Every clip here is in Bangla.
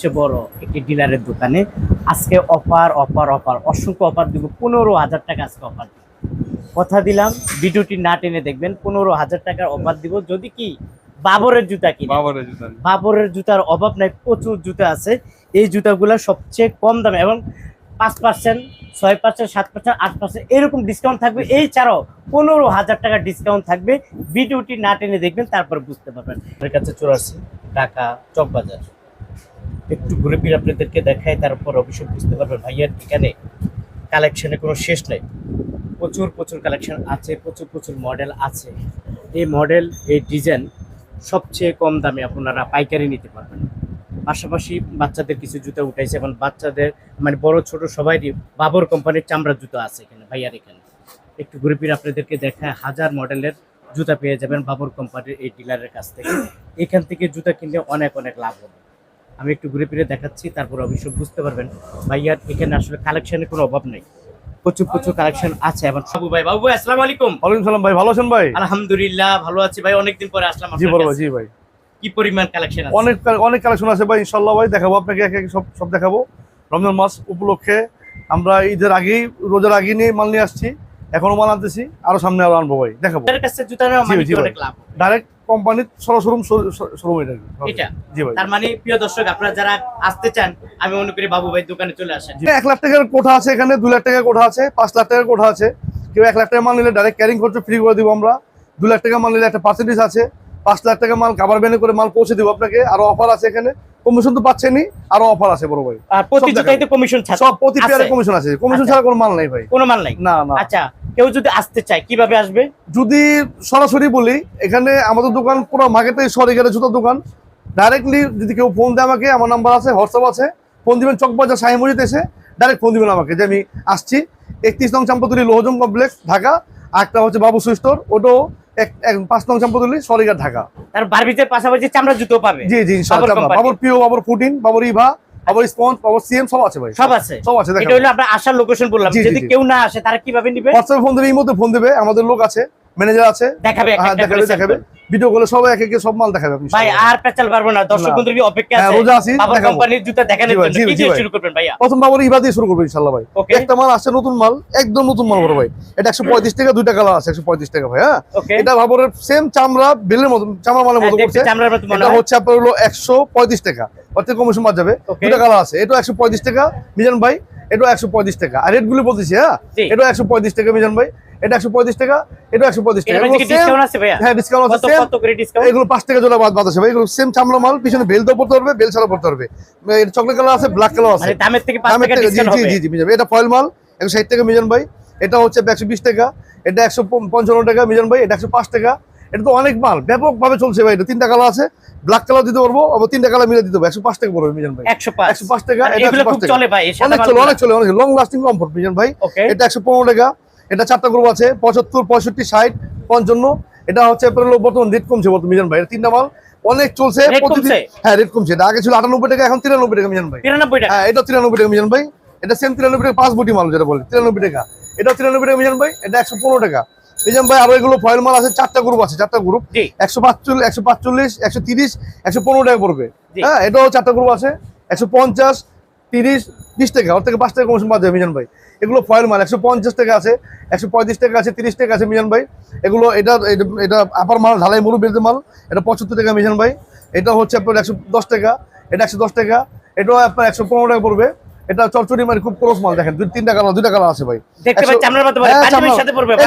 সবচেয়ে বড় একটি ডিলারের দোকানে আজকে অফার অফার অফার অসংখ্য অফার দিব পনেরো হাজার টাকা আজকে অফার দিব। কথা দিলাম ভিডিওটি না টেনে দেখবেন পনেরো হাজার টাকার অফার দিব। যদি কি বাবরের জুতা কি বাবরের জুতা বাবরের জুতার অভাব নাই প্রচুর জুতা আছে। এই জুতাগুলো সবচেয়ে কম দামে এবং পাঁচ পার্সেন্ট ছয় পার্সেন্ট সাত পার্সেন্ট আট পার্সেন্ট এরকম ডিসকাউন্ট থাকবে। এই ছাড়াও পনেরো হাজার টাকা ডিসকাউন্ট থাকবে। ভিডিওটি না টেনে দেখবেন তারপর বুঝতে পারবেন। আমার কাছে চলে আসছে ঢাকা চকবাজার। একটু ঘুরে ফিরে আপনাদেরকে দেখায় তারপর অবশ্যই বুঝতে পারবেন ভাইয়ার এখানে কালেকশনে কোনো শেষ নেই। প্রচুর প্রচুর কালেকশন আছে, প্রচুর প্রচুর মডেল আছে। এই মডেল এই ডিজাইন সবচেয়ে কম দামে আপনারা পাইকারি নিতে পারবেন। পাশাপাশি বাচ্চাদের কিছু জুতো উঠাইছে, এবং বাচ্চাদের মানে বড়, ছোট সবাইরই বাবর কোম্পানির চামড়ার জুতো আছে এখানে, ভাইয়ার এখানে। একটু ঘুরে ফিরে আপনাদেরকে দেখায়, হাজার মডেলের জুতা পেয়ে যাবেন বাবর কোম্পানির এই ডিলারের কাছ থেকে। এখান থেকে জুতা কিনলে অনেক অনেক লাভ হবে। আমি একটু ঘুরে ফিরে দেখাচ্ছি তারপর অবশ্যই বুঝতে পারবেন। ভাইয়ার এখানে আসলে কালেকশনের কোনো অভাব নেই। প্রচুর প্রচুর কালেকশন আছে এবং বাবু ভাই বাবু ভাই আসসালামু আলাইকুম। ওয়ালাইকুম সালাম ভাই ভালো আছেন ভাই? আলহামদুলিল্লাহ ভালো আছি ভাই। অনেকদিন পরে আসলাম জি কাছে। জি ভাই। কি পরিমাণ কালেকশন আছে? অনেক অনেক কালেকশন আছে ভাই ইনশাল্লাহ ভাই দেখাবো আপনাকে এক এক সব সব দেখাবো। রমজান মাস উপলক্ষে আমরা ঈদের আগেই রোজার আগে নিয়ে মাল নিয়ে আসছি। এখনও মাল আনতেছি আরও সামনে আরও আনব ভাই দেখাবো। মানে। অনেক ডাইরেক্ট কোম্পানির সরাসরুম শোরুম এটা। এটা? জি ভাই। তার মানে প্রিয় দর্শক আপনারা যারা আসতে চান আমি মনে করি বাবু ভাই দোকানে চলে আসেন। এক লাখ টাকার কোঠা আছে এখানে দু লাখ টাকার কোঠা আছে পাঁচ লাখ টাকার কোঠা আছে। কেউ এক লাখ টাকা মাল নিলে ডাইরেক্ট ক্যারিং খরচ ফ্রি করে দিব আমরা। দু লাখ টাকা মাল নিলে একটা পার্সেন্টেজ আছে। পাঁচ লাখ টাকা মাল কাবার ব্যানে করে মাল পৌঁছে দিব আপনাকে। আরও অফার আছে এখানে। কমিশন তো পাচ্ছেনই আরও অফার আছে বড় ভাই। আর প্রতি জুতাইতে কমিশন ছাড় সব প্রতি পেয়ারে কমিশন আছে। কমিশন আচ্ছা। ছাড়া কোনো মাল নাই ভাই। কোনো মাল নাই? না না। আচ্ছা কেউ যদি আসতে চায় কীভাবে আসবে? যদি সরাসরি বলি এখানে আমাদের দোকান পুরো মার্কেটে সরিকারের জুতার দোকান। ডাইরেক্টলি যদি কেউ ফোন দেয় আমাকে আমার নাম্বার আছে হোয়াটসঅ্যাপ আছে ফোন দিবেন চকবাজার সাহি মসজিদ এসে ডাইরেক্ট ফোন দিবেন আমাকে যে আমি আসছি। একত্রিশ নং চাম্পাতুলি লোহজম কমপ্লেক্স ঢাকা। আর একটা হচ্ছে বাবু সুইস্টোর ওটাও পাঁচ নং ঢাকা। তার পাশাপাশি চামড়া জুতো পাবে। জি জি ইনশাআল্লাহ বাবর পিও বাবর ফুটিন বাবর ইভা বাবর স্পঞ্জ বাবর সিএম সব আছে ভাই। সব আছে। সব আছে এটা হলো আপনার আসার লোকেশন বললাম। যদি কেউ না আসে তারা কীভাবে নিবে? হোয়াটসঅ্যাপে ফোন দেবে এই মধ্যে ফোন দেবে আমাদের লোক আছে। ম্যানেজার আছে? দেখাবে হ্যাঁ দেখাবে দেখাবে। ভিডিও করলে সব এক এক সব মাল দেখাবে আপনি ভাই আর পেঁচাল পারব না। দর্শক না। বন্ধুর কি অপেক্ষা হ্যাঁ, আছে? রোজা আছি, বাবর দেখাবো। কোম্পানির জুতা দেখানোর জন্য। কি দিয়ে শুরু করবেন ভাইয়া? প্রথম বাবর ইবা দিয়ে শুরু করব ইনশাল্লাহ ভাই। একটা মাল আছে নতুন মাল একদম নতুন মাল বড় ভাই। এটা একশো পঁয়ত্রিশ টাকা দুইটা কালার আছে একশো পঁয়ত্রিশ টাকা ভাই হ্যাঁ? এটা বাবরের সেম চামড়া বেলের মতো চামড়া মালের মতো হ্যাঁ, করছে। চামড়ার মতো এটা হচ্ছে আপনার হলো একশো পঁয়ত্রিশ টাকা। অর্থাৎ কমিশন বাদ যাবে. দুটা কালার আছে। এটা একশো পঁয়ত্রিশ টাকা মিজান ভাই। এটা একশো পঁয়ত্রিশ টাকা। আর রেটগুলো বলতেছি হ্যাঁ? এটা একশো পঁয়ত্রিশ টাকা মিজান ভাই। এটা টাকা এটা টাকা। এগুলো ডিসকাউন্ট আছে ভাইয়া? হ্যাঁ ডিসকাউন্ট আছে কত করে ডিসকাউন্ট এগুলো পাঁচ টাকা জোড়া বাদ বাদ ভাই। এগুলো সেম চামড়া মাল পিছনে বেল পড়তে পারবে বেল ছাড়া পড়তে পারবে এটা চকলেট কালার আছে ব্ল্যাক কালার আছে। মানে দামের থেকে 5 টাকা ডিসকাউন্ট হবে। জি জি মিজান এটা ফয়েল মাল টাকা মিজান ভাই। এটা হচ্ছে একশো বিশ টাকা এটা একশো পঞ্চান্ন টাকা মিজান ভাই এটা একশো পাঁচ টাকা। এটা তো অনেক মাল ব্যাপকভাবে চলছে ভাই। এটা তিনটা কালার আছে ব্ল্যাক কালার দিতে পারব আবার তিনটা কালার মিলে দিতে পারব একশো পাঁচ টাকা পড়বে মিজান ভাই। একশো পাঁচ। টাকা সাদা অনেক চলে অনেক চলে অনেক লং লাস্টিং কমফোর্ট মিজান ভাই। এটা একশো পনেরো টাকা এটা চারটা গ্রুপ আছে পঁচাত্তর পঁয়ষট্টি ষাট পঞ্চান্ন। এটা হচ্ছে আপনার বর্তমান রেট কমছে বর্তমান মিজান ভাই। তিনটা মাল। অনেক চলছে প্রতিদিন হ্যাঁ রেট কমছে। এটা আগে ছিল আটানব্বই টাকা এখন তিরানব্বই টাকা মিজান ভাই। 93 টাকা? হ্যাঁ এটা তিরানব্বই টাকা মিজান ভাই। এটা সেম তিরানব্বই টাকা পাঁচ বুটি মাল যেটা বলে তিরানব্বই টাকা। এটা তিরানব্বই টাকা মিজান ভাই। এটা একশো পনেরো টাকা। মিজান ভাই আরও এগুলো ফয়েল মাল আছে চারটা গ্রুপ আছে চারটা গ্রুপ একশো পাঁচচল্লিশ একশো পাঁচচল্লিশ একশো তিরিশ একশো পনেরো টাকা পড়বে। হ্যাঁ এটাও চারটা গ্রুপ আছে। একশো পঞ্চাশ তিরিশ বিশ টাকা। ওর থেকে পাঁচ টাকা কমিশন বাদ যাবে মিজান ভাই। এগুলো ফয়েল মাল একশো পঞ্চাশ টাকা আছে একশো পঁয়ত্রিশ টাকা আছে তিরিশ টাকা আছে মিজান ভাই। এগুলো এটা এটা- আপার মাল ঢালাই মুরু বেরতে মাল এটা পঁচাত্তর টাকা মিজান ভাই। এটা হচ্ছে আপনার একশো দশ টাকা এটা একশো দশ টাকা এটাও আপনার একশো পনেরো টাকা পড়বে। এটা চরচড়ি মানে খুব ক্রস মাল দেখেন দুই তিনটা কালার দুইটা কালার আছে ভাই। হ্যাঁ, ভাই।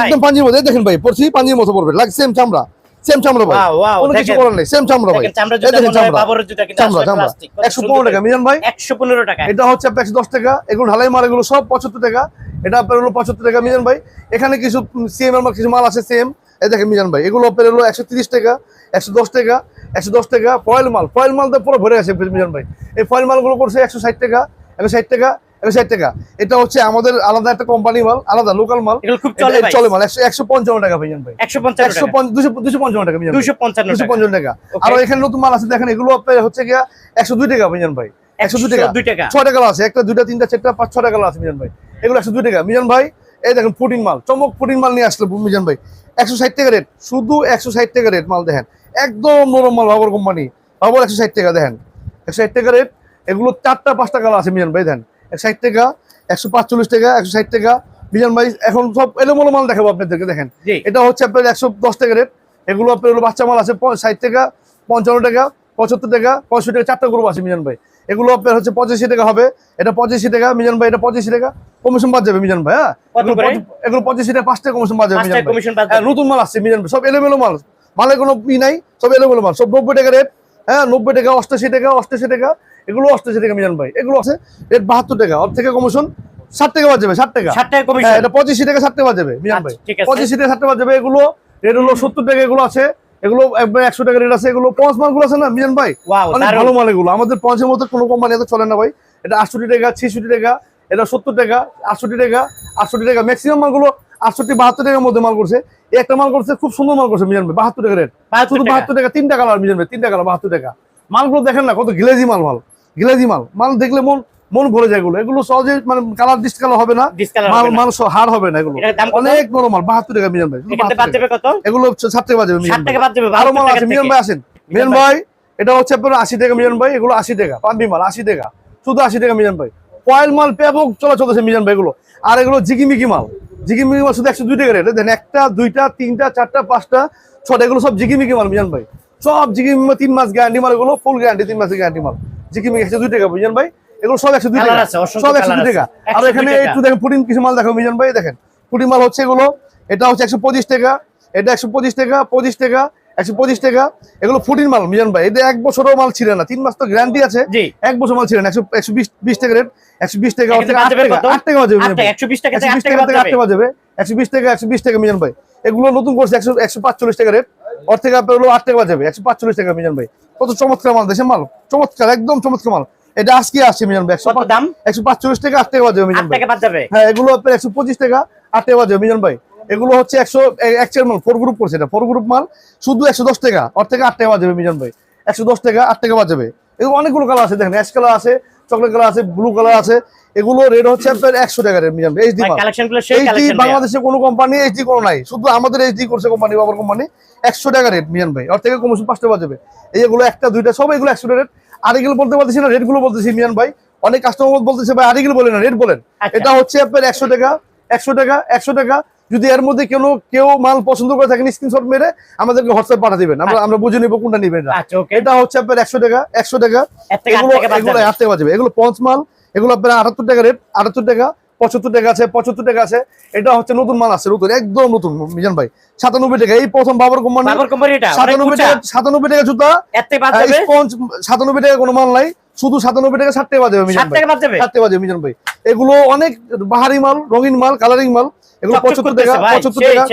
একদম পাঞ্জির মতো দেখেন ভাই পড়ছি পাঞ্জির মতো পড়বে লাগ সেম চামড়া। সেম চামড়া ভাই। ওয়াও ওয়াও কোনো কিছু করার নেই সেম চামড়া ভাই। চামড়া জুতা দেখেন চামড়া। বাবরের জুতা কিন্তু চামড়া চামড়া। প্লাস্টিক একশো পনেরো টাকা মিজান ভাই। 115 টাকা। এটা হচ্ছে আপনার একশো দশ টাকা এগুলো ঢালাই মাল এগুলো সব পঁচাত্তর টাকা। এটা আপনার হলো পঁচাত্তর টাকা মিজান ভাই। এখানে কিছু সেম আমার কিছু মাল আছে সেম এই দেখেন মিজান ভাই এগুলো আপনার হলো একশো তিরিশ টাকা একশো দশ টাকা একশো দশ টাকা ফয়েল মাল। ফয়েল মাল তো পুরো ভরে আছে মিজান ভাই। এই ফয়েল মালগুলো করছে একশো ষাট টাকা একশো ষাট টাকা একশো ষাট টাকা। এটা হচ্ছে আমাদের আলাদা একটা কোম্পানি মাল আলাদা লোকাল মাল। খুব চলে চলে মাল। একশো পঞ্চান্ন টাকা মিজান ভাই। একশো দুশো পঞ্চান্ন টাকা মিজান ভাই। 255 দুশো টাকা। পঞ্চান্ন টাকা। আর এখানে নতুন মাল আছে দেখেন এগুলো আপনার হচ্ছে গিয়া একশো দুই টাকা মিজান ভাই। একশো দুই টাকা। 102 টাকা। ছয় টাকা আছে একটা দুইটা তিনটা চারটা পাঁচ ছয় টাকা আছে মিজান ভাই। এগুলো একশো দুই টাকা। মিজান ভাই এই দেখেন ফুটিন মাল চমক ফুটিন মাল নিয়ে আসলো মিজান ভাই। একশো ষাট টাকা রেট শুধু একশো ষাট টাকা রেট মাল দেখেন। একদম নরম মাল বাবর কোম্পানি বাবর একশো ষাট টাকা দেখেন। একশো ষাট টাকা রেট এগুলো চারটা পাঁচটা কালার আছে মিজান ভাই এক ষাট টাকা একশো পাঁচচল্লিশ টাকা একশো ষাট টাকা মিজান ভাই এখন সব এলোমেলো মাল দেখাবো আপনাদেরকে দেখেন। এটা হচ্ছে আপনার একশো দশ টাকা রেট। এগুলো আপনার হলো বাচ্চা মাল আছে ষাট টাকা পঞ্চান্ন টাকা পঁচাত্তর টাকা পঁয়ষট্টি টাকা চারটা গ্রুপ আছে মিজান ভাই। এগুলো আপনার হচ্ছে পঁচাশি টাকা হবে। এটা পঁচাশি টাকা মিজান ভাই এটা পঁচাশি টাকা। কমিশন বাদ যাবে মিজান ভাই হ্যাঁ? এগুলো? পঁচি- পঁচাশি টাকা পাঁচটা কমিশন বাদ যাবে মিজান ভাই। কমিশন হ্যাঁ, নতুন মাল আসছে মিজান ভাই সব এলোমেলো মাল। মালের কোনো ই নাই সব এলোমেলো মাল সব নব্বই টাকা রেট হ্যাঁ নব্বই টাকা অষ্টাশি টাকা অষ্টাশি টাকা। এগুলো অষ্টাশি টাকা মিজান ভাই এগুলো আছে রেট বাহাত্তর টাকা ওর থেকে কমিশন ষাট টাকা বাদ যাবে ষাট টাকা। ষাট টাকা হ্যাঁ কমিশন এটা পঁচিশ টাকা ষাট টাকা বাদ যাবে মিজান ভাই। আচ্ছা, পঁচিশি টাকা ষাট টাকা বাদ যাবে এগুলো রেট হলো সত্তর টাকা এগুলো আছে। এগুলো একশো টাকা রেট আছে এগুলো পঞ্চ মালগুলো আছে না মিজান ভাই? অনেক ভালো মাল এগুলো আমাদের পঞ্চের মধ্যে কোনো কোম্পানি এত চলে না ভাই। এটা আটষট্টি টাকা ছিষট্টি টাকা এটা সত্তর টাকা আটষট্টি টাকা আটষট্টি টাকা। ম্যাক্সিমাম মালগুলো আটষট্টি বাহাত্তর টাকার মধ্যে মাল করছে। একটা মাল করছে খুব সুন্দর মাল করছে মিজান ভাই বাহাত্তর টাকা রেট। বাহাত্তর শুধু টাকা। বাহাত্তর টাকা তিনটা কালার মিজান ভাই তিনটা কালার বাহাত্তর টাকা। মালগুলো দেখেন না কত গ্লেজি মাল মাল। গ্লেজি মাল। মাল দেখলে মন মন ভরে যায় এগুলো। এগুলো সহজে মানে কালার ডিস্ট কালার হবে না। মাল মাল হার হবে না এগুলো? অনেক বড় মাল বাহাত্তর টাকা মিজান ভাই। শুধু এখান থেকে 72 বাদ টাকা। যাবে কত? এগুলো ষাট টাকা বাজবে মিজান আরও মাল আছে মিজান ভাই আসেন। মিজান ভাই। এটা হচ্ছে আপনার আশি টাকা মিজান ভাই এগুলো আশি টাকা পাম্পি মাল আশি টাকা। শুধু আশি টাকা মিজান ভাই। কয়েল মাল ব্যাপক চলা চলতেছে মিজান ভাই এগুলো। আর এগুলো জিকিমিকি মাল। জিকিমিকি মাল শুধু একশো দুই টাকা রেট। দেন একটা দুইটা তিনটা চারটা পাঁচটা ছটা এগুলো সব জিকিমিকি মাল মিজান ভাই। সব জিকিমি তিন মাস গ্যারান্টি মাল এগুলো ফুল গ্যারান্টি তিন মাসের গ্যারান্টি মাল। জিকিমিকি একশো দুই টাকা মিজান ভাই? এগুলো সব একশো দুই টাকা। সব একশো দুই টাকা। আর এখানে একটু দেখেন পুটিন কিছু মাল দেখো মিজান ভাই দেখেন। পুটিন মাল হচ্ছে এগুলো এটা হচ্ছে একশো পঁচিশ টাকা এটা একশো পঁচিশ টাকা পঁচিশ টাকা একশো পঁচিশ টাকা। এগুলো ফুটিন মাল মিজান ভাই এটা এক বছরও মাল ছিল না। তিন মাস তো গ্যারান্টি আছে। এক বছর মাল ছিল না একশো একশো বিশ বিশ টাকা রেট একশো বিশ টাকা আট টাকা বাজবে আট মিজান টাকা, ভাই। 120 টাকা একশো বিশ টাকা থেকে আট টাকা যাবে। একশো বিশ টাকা একশো বিশ টাকা মিজান ভাই। এগুলো নতুন করছে একশো একশো পাঁচচল্লিশ টাকা রেট ওর থেকে আপনার হলো আট টাকা বাজাবে একশো পাঁচচল্লিশ টাকা মিজান ভাই। কত চমৎকার মাল দেশের মাল? চমৎকার একদম চমৎকার মাল। এটা আজকে আসছে মিজান ভাই দাম? একশো পাঁচচল্লিশ টাকা আট টাকা বাজে মিজান ভাই। হ্যাঁ এগুলো আপনার একশো পঁচিশ টাকা আট টাকা বাজে মিজান ভাই। এগুলো হচ্ছে একশো একচের মাল ফোর গ্রুপ করছে এটা ফোর গ্রুপ মাল শুধু একশো দশ টাকা অর্থ থেকে আট টাকা বাজাবে মিজান ভাই। একশো দশ টাকা আট টাকা বাজাবে এগুলো অনেকগুলো কালার আছে দেখেন অ্যাশ কালার আছে চকলেট কালার আছে ব্লু কালার আছে। এগুলো রেট হচ্ছে আপনার একশো টাকা রেট ভাই এইচডি এইচডি বাংলাদেশে কোনো কোম্পানি এইচডি কোনো নাই। শুধু আমাদের এইচডি করছে কোম্পানি বাবার কোম্পানি একশো টাকা রেট মিজান ভাই। ওর থেকে কমিশন পাঁচটা বাজাবে এইগুলো একটা দুইটা সব এগুলো একশো রেট আর এগুলো বলতে পারতেছি না রেটগুলো বলতেছি মিয়ান ভাই। অনেক কাস্টমার বলতেছে ভাই আর এগুলো বলেন না রেট বলেন। আচ্ছা। এটা হচ্ছে আপনার একশো টাকা একশো টাকা একশো টাকা। যদি এর মধ্যে কেউ কেউ মাল পছন্দ করে থাকেন স্ক্রিনশট মেরে আমাদেরকে হোয়াটসঅ্যাপ পাঠা দিবেন। আমরা আমরা বুঝে নিবো কোনটা নিবেন আচ্ছা এটা হচ্ছে আপনার একশো টাকা একশো টাকা। এগুলো এগুলো যাবে। আট এগুলো পঞ্চ মাল এগুলো আপনার আটাত্তর টাকা রেট আটাত্তর টাকা পঁচাত্তর টাকা আছে পঁচাত্তর টাকা আছে। এটা হচ্ছে নতুন মাল আছে নতুন একদম নতুন মিজান ভাই। সাতানব্বই টাকা এই প্রথম বাবর কোম্পানি সাতানব্বই টাকা সাতানব্বই টাকা জুতা সাতানব্বই টাকা কোনো মাল নাই শুধু সাতানব্বই টাকা ষাট টাকা বাজবে মিজান ভাই। ষাট টাকা মিজান ভাই। এগুলো অনেক বাহারি মাল রঙিন মাল কালারিং মাল এগুলো পঁচাত্তর টাকা পঁচাত্তর টাকা।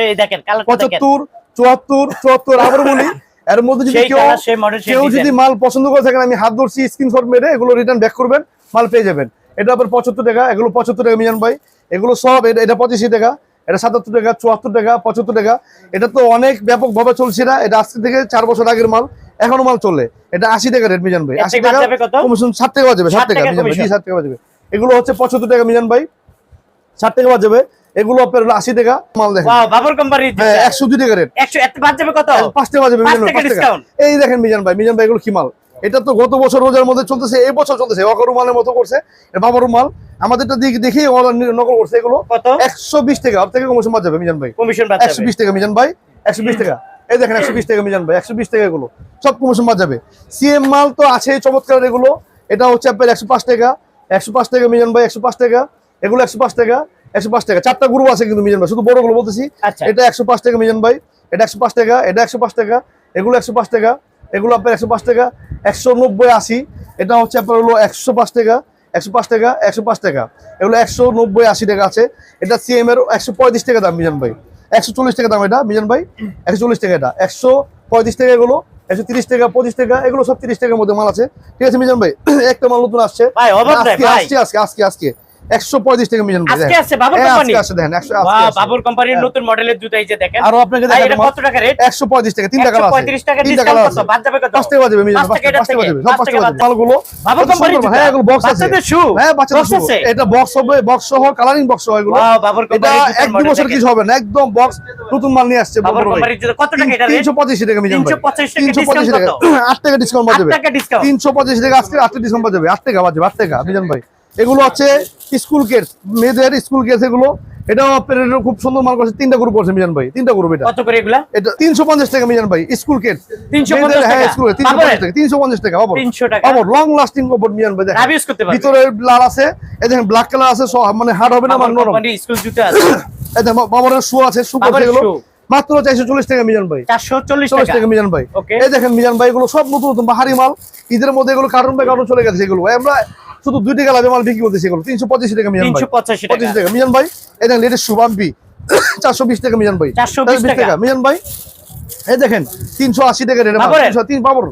পঁচাত্তর চুয়াত্তর চুয়াত্তর আবার বলি এর মধ্যে যদি কেউ কেউ যদি মাল পছন্দ করে থাকেন আমি হাত ধরছি স্ক্রিনশট মেরে এগুলো রিটার্ন ব্যাক করবেন। মাল পেয়ে যাবেন। এটা আবার পঁচাত্তর টাকা এগুলো পঁচাত্তর টাকা মিজান ভাই। এগুলো সব এটা- এটা পঁচাশি টাকা এটা সাতাত্তর টাকা চুয়াত্তর টাকা পঁচাত্তর টাকা। এটা তো অনেক ব্যাপক ভাবে চলছে না এটা আজকে থেকে চার বছর আগের মাল এখনও মাল চলে। এটা আশি টাকা রেট মিজান ভাই। আশি টাকা যাবে কমিশন ষাট টাকা বাজবে ষাট টাকা মিজান ভাই। ষাট টাকা বাজবে। এগুলো হচ্ছে পঁচাত্তর টাকা মিজান ভাই। ষাট টাকা বাজবে। এগুলো আপনার আশি টাকা মাল দেখেন। বাবর কোম্পানি হ্যাঁ একশো দুই টাকা রেট 100 এত বাদ যাবে পাঁচ টাকা বাজবে এই দেখেন মিজান ভাই মিজান ভাই এগুলো কি মাল? এটা তো গত বছর রোজার মধ্যে চলতেছে এই বছর চলতেছে অকরু মালের মতো করছে বাবারু মাল। আমাদেরটা দিকে দেখেই নকল করছে এগুলো। একশো বিশ টাকা থেকে কমিশন বাদ যাবে মিজান ভাই। কমিশন একশো বিশ টাকা মিজান ভাই। একশো বিশ টাকা। এই দেখেন একশো বিশ টাকা মিজান ভাই। একশো বিশ টাকা এগুলো। সব কমিশন বাদ যাবে। সিএম মাল তো আছে চমৎকার এগুলো। এটা হচ্ছে আপনার একশো পাঁচ টাকা। একশো পাঁচ টাকা মিজান ভাই একশো পাঁচ টাকা। এগুলো একশো পাঁচ টাকা একশো পাঁচ টাকা। চারটা গ্রুপ আছে কিন্তু মিজান ভাই। শুধু বড়গুলো বলতেছি। আচ্ছা। এটা একশো পাঁচ টাকা মিজান ভাই। এটা একশো পাঁচ টাকা এটা একশো পাঁচ টাকা। এগুলো একশো পাঁচ টাকা। এগুলো আপনার একশো পাঁচ টাকা একশো নব্বই আশি এটা হচ্ছে আপনার হলো একশো পাঁচ টাকা একশো পাঁচ টাকা একশো পাঁচ টাকা। এগুলো একশো নব্বই আশি টাকা আছে। এটা সিএম এর একশো পঁয়ত্রিশ টাকা দাম মিজান ভাই। একশো চল্লিশ টাকা দাম এটা মিজান ভাই। একশো চল্লিশ টাকা এটা একশো পঁয়ত্রিশ টাকা এগুলো একশো তিরিশ টাকা পঁচিশ টাকা এগুলো সব তিরিশ টাকার মধ্যে মাল আছে। ঠিক আছে মিজান ভাই একটা মাল নতুন আসছে। আজকে আজকে আজকে আজকে। আজকে একশো পঁয়ত্রিশ টাকা মিজান ভাই আজকে আছে বাবুর হ্যাঁ, কোম্পানি। আজকে আসে দেখেন একশো বাহ, বাবুর কোম্পানির হ্যাঁ। নতুন মডেলের জুতা এই যে দেখেন। আরও আপনাকে দেখেন এটা কত টাকা রেট? একশো পঁয়ত্রিশ টাকা তিনটা কালার আছে। 135 টাকা ডিসকাউন্ট কত? বাদ যাবে কত? পাঁচ টাকা বাজবে মিজান পাঁচ পাঁচ টাকা টাকা এটা পাঁচ টাকা থেকে, বাজবে সব পাঁচ পাঁচ টাকা টাকা বাজবে মালগুলো বাবুর কোম্পানির জুতা হ্যাঁ এগুলো বক্স আছে। শু হ্যাঁ বক্স আছে? এটা বক্স হবে বক্স সহ কালারিং বক্স সহ এগুলো। বাবুর এক দু বছর কিছু হবে না একদম বক্স নতুন মাল নিয়ে আসছে বাবুর কোম্পানির জুতা কত টাকা এটা রেট? তিনশো পঁচিশ টাকা মিজান ভাই। 325 টাকা তিনশো পঁচিশ ডিসকাউন্ট টাকা। কত? আট টাকা ডিসকাউন্ট 8 বাজবে টাকা ডিসকাউন্ট তিনশো পঁচিশ টাকা আজকে আটটা ডিসকাউন্ট বাজবে আট টাকা বাজবে আট টাকা মিজান ভাই এগুলো হচ্ছে স্কুল কেস মেয়েদের স্কুল কেস এগুলো। এটাও আপনার খুব সুন্দর মাল করছে তিনটা গ্রুপ করছে মিজান ভাই তিনটা গ্রুপ এটা। কত করে এগুলা? এটা টাকা মিজান ভাই স্কুল কেট 350 হ্যাঁ স্কুল তিনশো বাবরের? পঞ্চাশ টাকা তিনশো পঞ্চাশ টাকা বাবর 300 টাকা? বাবর লং লাস্টিং বাবর মিজান ভাই দেখেন। ইউজ করতে পারবে। ভিতরে লাল আছে এই দেখেন ব্ল্যাক কালার আছে মানে হার্ড হবে না মানে নরম। কোম্পানির স্কুল জুতা আছে। এই দেখেন বাবরের শু আছে শু করছে বাবরের এগুলো। মাত্র চারশো চল্লিশ টাকা মিজান ভাই। 440 টাকা। টাকা মিজান ভাই। এই দেখেন মিজান ভাই এগুলো সব নতুন নতুন বাহারি মাল। ঈদের মধ্যে এগুলো কার্টুন বাই কার্টুন চলে গেছে এগুলো। আমরা শুধু দুই টাকা লাভে মাল বিক্রি করতেছি এগুলো তিনশো পঁচিশ টাকা মিজান ভাই। 385 পঁচিশ টাকা। মিজান ভাই এই দেখেন লেটেস্ট শুভাম্পি চারশো বিশ টাকা মিজান ভাই। 420 420 টাকা। মিজান ভাই এই দেখেন তিনশো আশি টাকা রেট বাবরের? তিন বাবর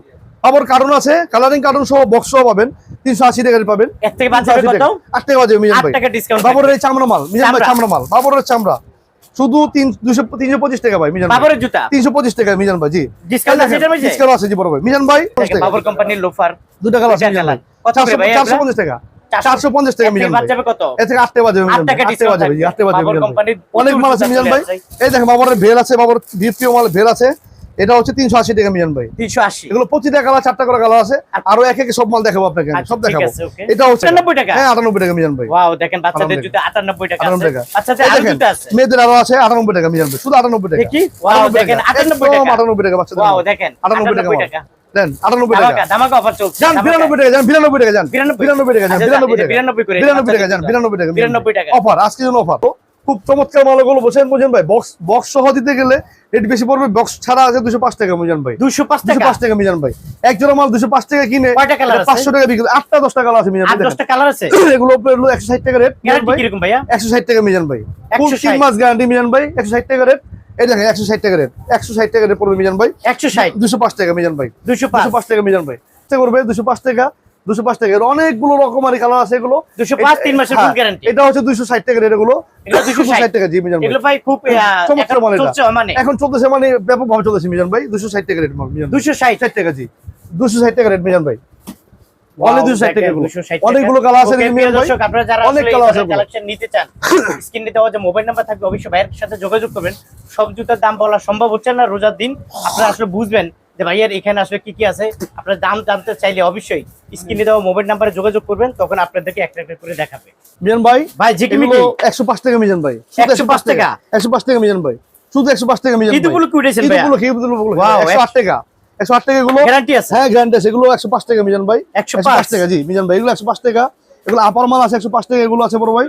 বাবর কার্টুন আছে কালারিং কার্টুন সহ বক্স পাবেন। তিনশো আশি টাকা পাবেন। এর থেকে বাদ যাবে 380 কত? টাকা। আট টাকা বাজে মিজান ভাই। বাবরের চামড়া মাল। মিজান ভাই চামড়া। চামড়া মাল। বাবরের চামড়া। শুধু তিন তিনশো পঁচিশ টাকা ভাই মিজান বাবরের জুতা? তিনশো পঁচিশ টাকা মিজান ভাই জি। ডিসকাউন্ট আছে ডিসকাউন্ট আছে জি বড় ভাই। মিজান ভাই বাবর কোম্পানির লোফার দুটা কালার আছে দুইটা মিজান ভাই। colour। কত করে ভাই চারশো পঞ্চাশ টাকা। চারশো। পঞ্চাশ টাকা মিজান ভাই। থেকে আটটা বাজে 8 টাকা আটটা ডিসকাউন্ট বাজে আটটা বাজে অনেক মাল আছে মিজান ভাই। এই দেখেন বাবার ভেল আছে বাবার দ্বিতীয় মাল ভেল আছে। এটা হচ্ছে তিনশো আশি টাকা মিজান ভাই। 380 এগুলো প্রতিটা কালার চারটা করে কালার আছে। আরও এক একে সব মাল দেখাবো আপনাকে। আচ্ছা, সব দেখাবো। এটা হচ্ছে 98 টাকা? হ্যাঁ আটানব্বই টাকা মিজান ভাই। দেখেন বাচ্চাদের 98 জুতা 98 টাকা আটানব্বই টাকা। বাচ্চাদের এই আরও দেখেন, মেয়েদের আরও আছে আটানব্বই টাকা মিজান ভাই। শুধু আটানব্বই টাকা। দেখেন 98 টাকা। আটানব্বই টাকা বাচ্চাদের ওয়াও দেখেন 98 টাকা 98। টাকা। দেন আটানব্বই ধামাকা টাকা। ধামাকা অফার চলছে যান ধামাকা। বিরানব্বই টাকা যান টাকা যান। 92 টাকা যান আচ্ছা, বিরানব্বই এটা 92 টাকা যান জুতা। বিরানব্বই টাকা 92 টাকা। অফার আজকে জন্য অফার খুব চমৎকার মালগুলো বসেন বুঝেন ভাই। বক্স বক্স সহ দিতে গেলে রেট বেশি পড়বে। বক্স ছাড়া আছে দুশো পাঁচ টাকা মিজান ভাই। 205 দুশো পাঁচ টাকা মিজান ভাই। এক জোড়া মাল দুশো পাঁচ টাকা কিনে পাঁচশো টাকা বিক্রি আটটা দশটা কালার আছে মিজান কালার আছে? এগুলো একশো ষাট টাকা রেট ভাই। একশো ষাট টাকা মিজান ভাই। ফুল 160 তিন মাস গ্যারান্টি মিজান ভাই। একশো ষাট টাকা রেট এই দেখেন একশো ষাট টাকা রেট একশো ষাট টাকা রেট পড়বে মিজান ভাই। 160 দুশো পাঁচ টাকা মিজান ভাই। 205 দুশো পাঁচ টাকা মিজান ভাই। করবে দুশো পাঁচ টাকা দুশো পাঁচ টাকা। অনেকগুলো রকমারি কালার আছে এগুলো। 205 তিন মাসের ফুল হ্যাঁ, গ্যারান্টি এটা হচ্ছে দুশো ষাট টাকা রেট এগুলো। এগুলো 260 ষাট টাকা জি মিজান ভাই। খুব চমৎকার এখন মাল এটা। চলছে মানে। এখন চলতেছে মানে ব্যাপক ভাবে চলতেছে মিজান ভাই। দুশো ষাট টাকা রেট। 260 ষাট। টাকা জি। দুশো ষাট টাকা রেট মিজান ভাই। Wow, অনেক দুশো ষাট টাকা দেখেন, এগুলো 260 টাকা। অনেকগুলো কালার আছে Okay, দেখি প্রিয় মিজান ভাই। দর্শক, আপনারা যারা অনেক আসলে আছে ধরনের নিতে চান স্ক্রিনে দেওয়া যে মোবাইল নাম্বার থাকবে অবশ্যই ভাইয়ের সাথে যোগাযোগ করবেন। সব জুতার দাম বলা সম্ভব হচ্ছে না রোজার দিন। আপনারা আসলে বুঝবেন যে ভাইয়ার এখানে আসলে কি কি আছে আপনারা দাম জানতে চাইলে অবশ্যই স্ক্রিনে দেওয়া মোবাইল নাম্বারে যোগাযোগ করবেন তখন আপনাদেরকে একটা একটা করে দেখাবে মিজান ভাই ভাই একশো পাঁচ টাকা মিজান ভাই 105 টাকা? একশো পাঁচ টাকা মিজান ভাই শুধু একশো পাঁচ টাকা মিজান ঈদগুলো কি উঠেছেন ভাইয়া ঈদগুলো ঈদগুলো Wow, একশো আট টাকা একশো আট টাকা এগুলো গ্যারান্টি আছে হ্যাঁ গ্যারান্টি আছে এগুলো একশো পাঁচ টাকা মিজান ভাই 105 টাকা জি মিজান ভাই এগুলো একশো পাঁচ টাকা এগুলো আপার মাল আছে একশো পাঁচ টাকা এগুলো আছে বড় ভাই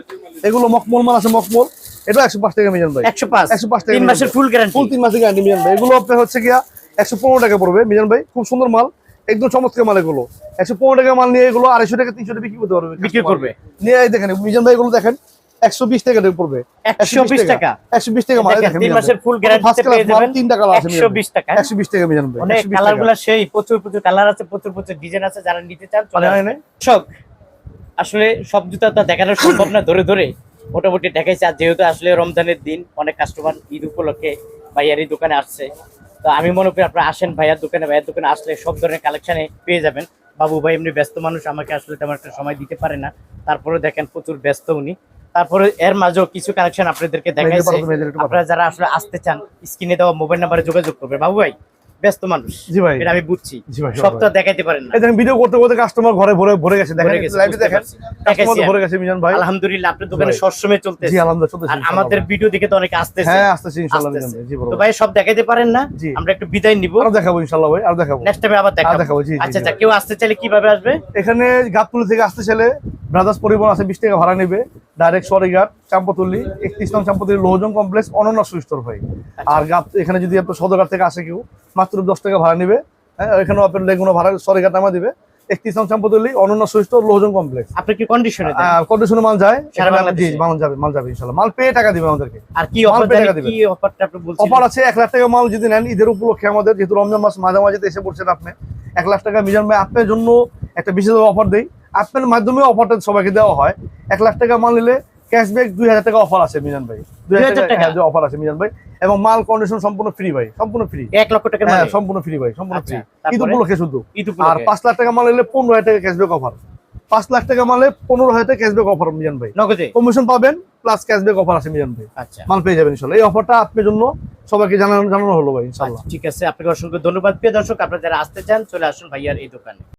এগুলো মকমল মাল আছে মকমল এটা একশো পাঁচ টাকা মিজান ভাই 105 105 টাকা তিন মাসের ফুল গ্যারান্টি ফুল তিন মাসের গ্যারান্টি মিজান ভাই এগুলো আপনার হচ্ছে গিয়া একশো পনেরো টাকা পড়বে মিজান ভাই। খুব সুন্দর মাল একদম চমৎকার মাল এগুলো। একশো পনেরো টাকা মাল নিয়ে এগুলো আড়াইশো টাকা তিনশো টাকা বিক্রি করতে পারবে বিক্রি করবে? নিয়ে দেখেন মিজান ভাই এগুলো দেখেন একশো বিশ টাকা দিয়ে পড়বে। 120 টাকা? একশো বিশ টাকা মাল দেখেন, দেখেন তিন মাসের ফুল First গ্যারান্টিতে class পেয়ে মাল, যাবেন তিনটা কালার আছে মিজান ভাই। 120 টাকা। একশো বিশ টাকা মিজান ভাই কালার টাকা। সেই প্রচুর প্রচুর কালার আছে প্রচুর প্রচুর ডিজাইন আছে যারা নিতে চান চলে হয় আসবেন। আসলে সব জুতা তো দেখানো সম্ভব না ধরে ধরে মোটামুটি দেখাইছে। আর যেহেতু আসলে রমজানের দিন অনেক কাস্টমার ঈদ উপলক্ষে ভাইয়ার এই দোকানে আসছে। তো আমি মনে করি আপনারা আসেন ভাইয়ার দোকানে ভাইয়ার দোকানে আসলে সব ধরনের কালেকশনে পেয়ে যাবেন। বাবু ভাই এমনি ব্যস্ত মানুষ আমাকে আসলে তেমন একটা সময় দিতে পারে না। তারপরে দেখেন প্রচুর ব্যস্ত উনি। তারপরে এর মাঝেও কিছু কালেকশন আপনাদেরকে দেখাইছে। পাঠাবো। আপনারা যারা আসলে আসতে চান স্ক্রিনে দেওয়া মোবাইল নাম্বারে যোগাযোগ করবে। বাবু ভাই? ব্যস্ত মানুষ। জি ভাই। এটা আমি বুঝছি। জি ভাই, দেখাইতে পারেন না। দেখেন ভিডিও করতে করতে কাস্টমার ঘরে ভরে ভরে গেছে। দেখেন লাইভে দেখেন। কাস্টমার ভরে গেছে মিজান ভাই। আলহামদুলিল্লাহ আপনার দোকানে। সবসময় চলতেছে। জি আলহামদুলিল্লাহ চলতেছে আর আমাদের। ভিডিও দেখে তো অনেকে আসতেছে। হ্যাঁ আসতেছি ইনশাআল্লাহ মিজান ভাই জি বড় তো ভাই। সব দেখাইতে পারেন না? আমরা একটু বিদায় নিব। আরও দেখাবো ইনশাআল্লাহ ভাই আর দেখাবো। নেক্সট টাইমে আবার দেখাবো। দেখাবো জি আচ্ছা আচ্ছা কেউ আসতে চাইলে কীভাবে আসবে? এখানে গাবতুলি থেকে আসতে চাইলে ব্রাদার্স পরিবহন আছে বিশ টাকা ভাড়া নেবে। ডাইরেক্ট সরিঘাট চাম্পতুলি একত্রিশ নং চাম্পতুলি লোহজন কমপ্লেক্স অনন্য সুইস্টোর ভাই। আচ্ছা। আর এখানে যদি আপনার সদরঘাট থেকে আসে কেউ মাত্র দশ টাকা ভাড়া নেবে। হ্যাঁ এখানেও আপনার লেগুনো ভাড়া সরিঘাট নামা দিবে। একত্রিশ নং চাম্পতুলি অনন্য সুইস্টোর লোহজন কমপ্লেক্স। আপনি কি কন্ডিশনে কন্ডিশনে মাল যায়? জি মাল যাবে মাল যাবে ইনশাল্লাহ মাল পেয়ে টাকা দিবে আমাদেরকে। আর কি মাল পেয়ে টাকা বলছেন অফার আছে এক লাখ টাকা মাল যদি নেন ঈদের উপলক্ষে আমাদের যেহেতু রমজান মাস মাঝামাঝিতে এসে পড়ছেন আপনি এক লাখ টাকা মিজান ভাই আপনার জন্য একটা বিশেষ অফার দেই। আপনার মাধ্যমে অফারটা সবাইকে দেওয়া হয়। এক লাখ টাকা মাল নিলে ক্যাশব্যাক দুই হাজার টাকা অফার আছে মিজান ভাই। দুই হাজার টাকা? অফার আছে মিজান ভাই। এবং মাল কন্ডিশন সম্পূর্ণ ফ্রি ভাই সম্পূর্ণ ফ্রি এক লক্ষ টাকা হ্যাঁ সম্পূর্ণ ফ্রি ভাই সম্পূর্ণ আচ্ছা, ফ্রি তারপরে? ঈদ উপলক্ষে শুধু। আর পাঁচ লাখ টাকা মাল নিলে পনেরো হাজার টাকা ক্যাশব্যাক অফার পাঁচ লাখ টাকা মালে পনেরো হাজার টাকা ক্যাশব্যাক অফার মিজান ভাই। কমিশন পাবেন প্লাস ক্যাশব্যাক অফার আছে মিজান ভাই। আচ্ছা। মাল পেয়ে যাবেন ইনশাল্লাহ এই অফারটা আপনার জন্য সবাইকে জানানো জানানো হলো ভাই ইনশাল্লাহ আচ্ছা, ঠিক আছে আপনাকে অসংখ্য ধন্যবাদ। প্রিয় দর্শক আপনারা যারা আসতে চান চলে আসুন ভাইয়ার এই দোকানে।